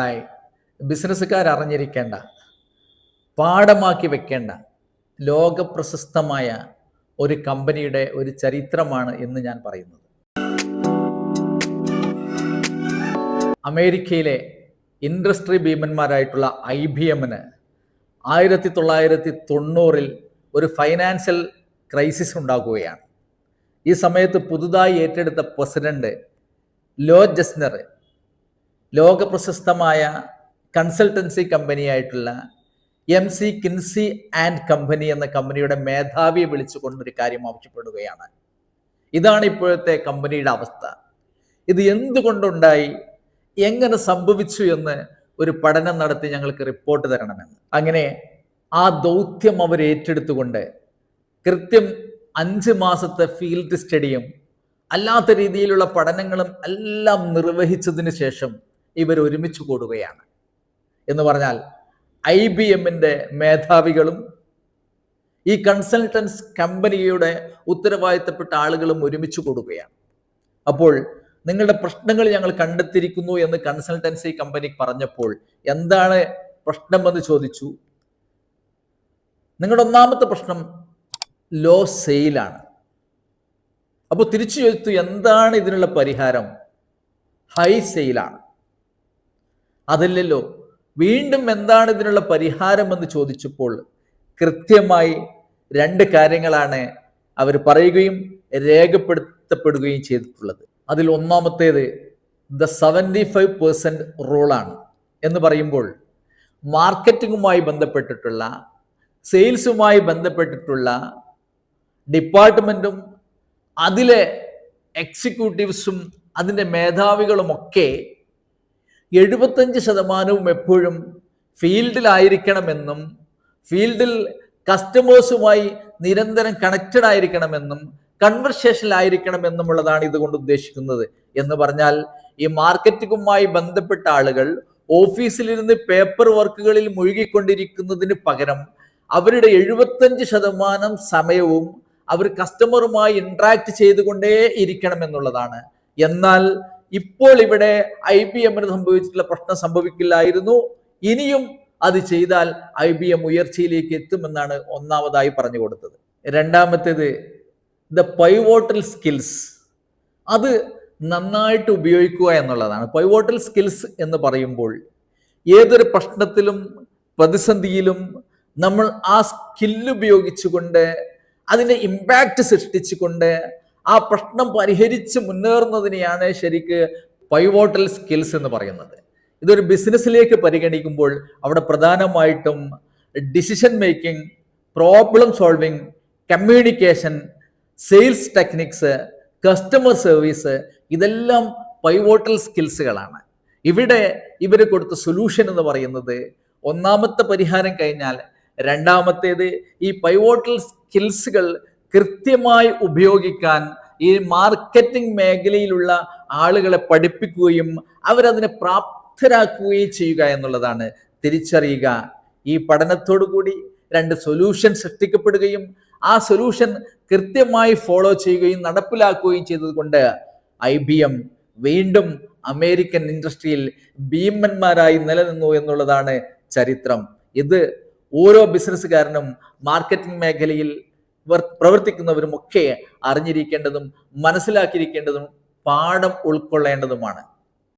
ബിസിനസ്സുകാർ അറിഞ്ഞിരിക്കേണ്ട പാഠമാക്കി വെക്കേണ്ട ലോകപ്രശസ്തമായ ഒരു കമ്പനിയുടെ ഒരു ചരിത്രമാണ് എന്ന് ഞാൻ പറയുന്നത്. അമേരിക്കയിലെ ഇൻഡസ്ട്രി ഭീമന്മാരായിട്ടുള്ള ഐ ബി എമ്മിന് ആയിരത്തി തൊള്ളായിരത്തി തൊണ്ണൂറിൽ ഒരു ഫൈനാൻഷ്യൽ ക്രൈസിസ് ഉണ്ടാകുകയാണ്. ഈ സമയത്ത് പുതുതായി ഏറ്റെടുത്ത പ്രസിഡന്റ് ലോ ജസ്നർ ലോക പ്രശസ്തമായ കൺസൾട്ടൻസി കമ്പനിയായിട്ടുള്ള McKinsey and company എന്ന കമ്പനിയുടെ മേധാവിയെ വിളിച്ചുകൊണ്ട് ഒരു കാര്യം ആവശ്യപ്പെടുകയാണ്. ഇതാണ് ഇപ്പോഴത്തെ കമ്പനിയുടെ അവസ്ഥ. ഇത് എന്തുകൊണ്ടുണ്ടായി? എങ്ങനെ സംഭവിച്ചു എന്ന് ഒരു പഠനം നടത്തി ഞങ്ങൾക്ക് റിപ്പോർട്ട് തരണമെന്ന്. അങ്ങനെ ആ ദൗത്യം അവർ ഏറ്റെടുത്തുകൊണ്ട് കൃത്യം അഞ്ച് മാസത്തെ ഫീൽഡ് സ്റ്റഡിയും അല്ലാത്ത രീതിയിലുള്ള പഠനങ്ങളും എല്ലാം നിർവഹിച്ചതിന് ശേഷം ഇവർ ഒരുമിച്ച് കൂടുകയാണ്. എന്ന് പറഞ്ഞാൽ ഐ ബി എമ്മിന്റെ മേധാവികളും ഈ കൺസൾട്ടൻസ് കമ്പനിയുടെ ഉത്തരവാദിത്തപ്പെട്ട ആളുകളും ഒരുമിച്ച് കൂടുകയാണ്. അപ്പോൾ നിങ്ങളുടെ പ്രശ്നങ്ങൾ ഞങ്ങൾ കണ്ടെത്തിയിരിക്കുന്നു എന്ന് കൺസൾട്ടൻസി കമ്പനി പറഞ്ഞപ്പോൾ എന്താണ് പ്രശ്നമെന്ന് ചോദിച്ചു. നിങ്ങളുടെ ഒന്നാമത്തെ പ്രശ്നം ലോ സെയിലാണ്. അപ്പോൾ തിരിച്ചു ചോദിച്ചു എന്താണ് ഇതിനുള്ള പരിഹാരം? ഹൈ സെയിലാണ്. അതല്ലല്ലോ. വീണ്ടും എന്താണ് ഇതിനുള്ള പരിഹാരം എന്ന് ചോദിച്ചപ്പോൾ കൃത്യമായി രണ്ട് കാര്യങ്ങളാണ് അവർ പറയുകയും രേഖപ്പെടുത്തപ്പെടുകയും ചെയ്തിട്ടുള്ളത്. അതിൽ ഒന്നാമത്തേത് ദ സെവന്റി ഫൈവ് പേഴ്സന്റ് റൂളാണ് എന്ന് പറയുമ്പോൾ മാർക്കറ്റിങ്ങുമായി ബന്ധപ്പെട്ടിട്ടുള്ള സെയിൽസുമായി ബന്ധപ്പെട്ടിട്ടുള്ള ഡിപ്പാർട്ട്മെന്റും അതിലെ എക്സിക്യൂട്ടീവ്സും അതിന്റെ മേധാവികളുമൊക്കെ എഴുപത്തഞ്ച് ശതമാനവും എപ്പോഴും ഫീൽഡിലായിരിക്കണമെന്നും ഫീൽഡിൽ കസ്റ്റമേഴ്സുമായി നിരന്തരം കണക്റ്റഡ് ആയിരിക്കണമെന്നും കൺവെർസേഷനിലായിരിക്കണം എന്നുമുള്ളതാണ് ഇതുകൊണ്ട് ഉദ്ദേശിക്കുന്നത്. എന്ന് പറഞ്ഞാൽ ഈ മാർക്കറ്റിങ്ങുമായി ബന്ധപ്പെട്ട ആളുകൾ ഓഫീസിലിരുന്ന് പേപ്പർ വർക്കുകളിൽ മുഴുകിക്കൊണ്ടിരിക്കുന്നതിന് പകരം അവരുടെ എഴുപത്തഞ്ച് ശതമാനം സമയവും അവർ കസ്റ്റമറുമായി ഇൻട്രാക്ട് ചെയ്തുകൊണ്ടേ ഇരിക്കണം എന്നുള്ളതാണ് എന്നാൽ ഇപ്പോൾ ഇവിടെ ഐ ബി എമ്മിന് സംഭവിച്ചിട്ടുള്ള പ്രശ്നം സംഭവിക്കില്ലായിരുന്നു. ഇനിയും അത് ചെയ്താൽ ഐ ബി എം ഉയർച്ചയിലേക്ക് എത്തുമെന്നാണ് ഒന്നാമതായി പറഞ്ഞു കൊടുത്തത്. രണ്ടാമത്തേത് ദ പൈവോട്ടൽ സ്കിൽസ് അത് നന്നായിട്ട് ഉപയോഗിക്കുക എന്നുള്ളതാണ്. പൈവോട്ടൽ സ്കിൽസ് എന്ന് പറയുമ്പോൾ ഏതൊരു പ്രശ്നത്തിലും പ്രതിസന്ധിയിലും നമ്മൾ ആ സ്കില്ല് ഉപയോഗിച്ചുകൊണ്ട് അതിന്റെ ഇമ്പാക്റ്റ് സൃഷ്ടിച്ചുകൊണ്ട് ആ പ്രശ്നം പരിഹരിച്ച് മുന്നേറുന്നതിനെയാണ് ശരിക്ക് പൈവോട്ടൽ സ്കിൽസ് എന്ന് പറയുന്നത്. ഇതൊരു ബിസിനസ്സിലേക്ക് പരിഗണിക്കുമ്പോൾ അവിടെ പ്രധാനമായിട്ടും decision making problem solving communication sales techniques customer service ഇതെല്ലാം പൈവോട്ടൽ സ്കിൽസുകളാണ് ഇവിടെ ഇവർ കൊടുത്ത സൊല്യൂഷൻ എന്ന് പറയുന്നത് ഒന്നാമത്തെ പരിഹാരം കഴിഞ്ഞാൽ രണ്ടാമത്തേത് ഈ പൈവോട്ടൽ സ്കിൽസുകൾ കൃത്യമായി ഉപയോഗിക്കാൻ ഈ മാർക്കറ്റിംഗ് മേഖലയിലുള്ള ആളുകളെ പഠിപ്പിക്കുകയും അവരതിനെ പ്രാപ്തരാക്കുകയും ചെയ്യുക എന്നുള്ളതാണ്. തിരിച്ചറിയുക. ഈ പഠനത്തോടു കൂടി രണ്ട് സൊല്യൂഷൻ സൃഷ്ടിക്കപ്പെടുകയും ആ സൊല്യൂഷൻ കൃത്യമായി ഫോളോ ചെയ്യുകയും നടപ്പിലാക്കുകയും ചെയ്തതുകൊണ്ട് ഐ ബി എം വീണ്ടും അമേരിക്കൻ ഇൻഡസ്ട്രിയിൽ ഭീമന്മാരായി നിലനിന്നു എന്നുള്ളതാണ് ചരിത്രം. ഇത് ഓരോ ബിസിനസ്സുകാരനും മാർക്കറ്റിംഗ് മേഖലയിൽ പ്രവർത്തിക്കുന്നവരും ഒക്കെ അറിഞ്ഞിരിക്കേണ്ടതും മനസ്സിലാക്കിയിരിക്കേണ്ടതും പാഠം ഉൾക്കൊള്ളേണ്ടതുമാണ്.